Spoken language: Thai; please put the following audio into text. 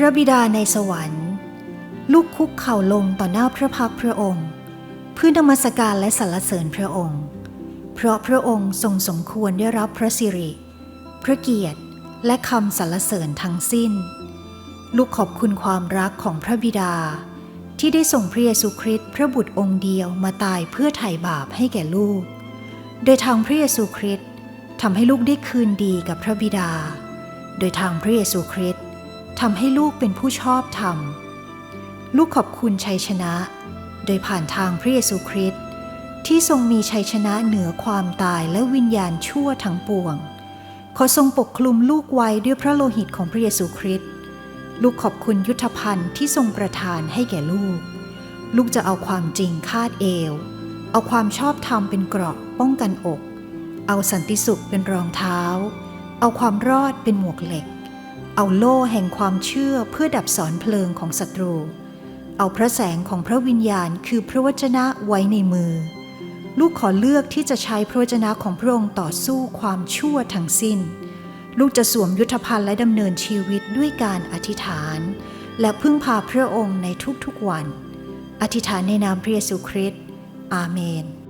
พระบิดาในสวรรค์ ลูกคุกเข่าลงต่อหน้าพระพักพระองค์ เพื่อนมัสการและสรรเสริญพระองค์ เพราะพระองค์ทรงสมควรได้รับพระสิริ พระเกียรติและคำสรรเสริญทั้งสิ้น ลูกขอบคุณความรักของพระบิดา ที่ได้ส่งพระเยซูคริสต์พระบุตรองค์เดียวมาตายเพื่อไถ่บาปให้แก่ลูก โดยทางพระเยซูคริสต์ทำให้ลูกได้คืนดีกับพระบิดา โดยทางพระเยซูคริสต์ ทำให้ลูกเป็นผู้ชอบธรรม ลูกขอบคุณชัยชนะ โดยผ่านทางพระเยซูคริสต์ที่ทรงมีชัยชนะเหนือความตายและวิญญาณชั่วทั้งปวง ขอทรงปกคลุมลูกไว้ด้วยพระโลหิตของพระเยซูคริสต์ลูกขอบคุณยุทธภัณฑ์ที่ทรงประทานให้แก่ลูก ลูกจะเอาความจริงคาดเอว เอาความชอบธรรมเป็นเกราะป้องกันอก เอาสันติสุขเป็นรองเท้า เอาความรอดเป็นหมวกเหล็ก เอาโล่แห่งความเชื่อเพื่อดับสอนเพลิงของศัตรู เอาพระแสงของพระวิญญาณคือพระวจนะไว้ในมือ ลูกขอเลือกที่จะใช้พระวจนะของพระองค์ต่อสู้ความชั่วทั้งสิ้น ลูกจะสวมยุทธภัณฑ์และดำเนินชีวิตด้วยการอธิษฐาน และพึ่งพาพระองค์ในทุกๆวัน อธิษฐานในนามพระเยซูคริสต์อาเมน